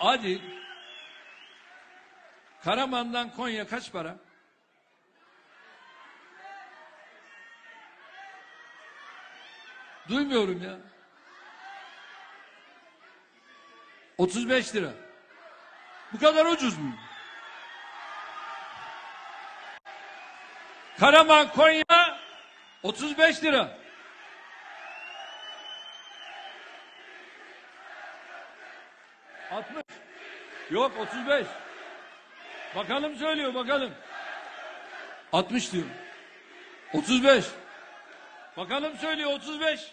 Adil. Karaman'dan Konya kaç para? Duymuyorum ya. 35 lira. Bu kadar ucuz mu? Karaman Konya 35 lira. Altmış. Yok 35. Bakalım söylüyor bakalım. 60 diyor. 35. Bakalım söylüyor 35.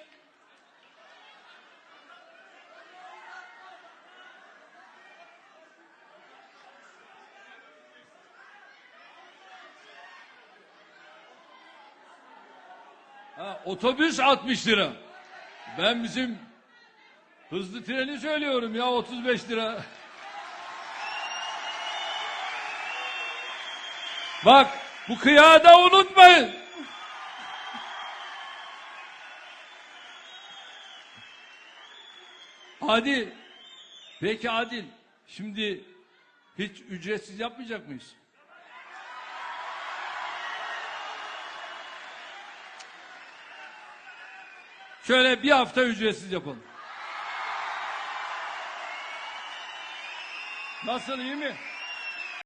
Ha, otobüs 60 lira. Ben bizim hızlı treni söylüyorum ya 35 lira. Bak bu kıyağı da unutmayın. Adil. Peki Adil. Şimdi hiç ücretsiz yapmayacak mıyız? Şöyle bir hafta ücretsiz yapalım. Nasıl iyi mi?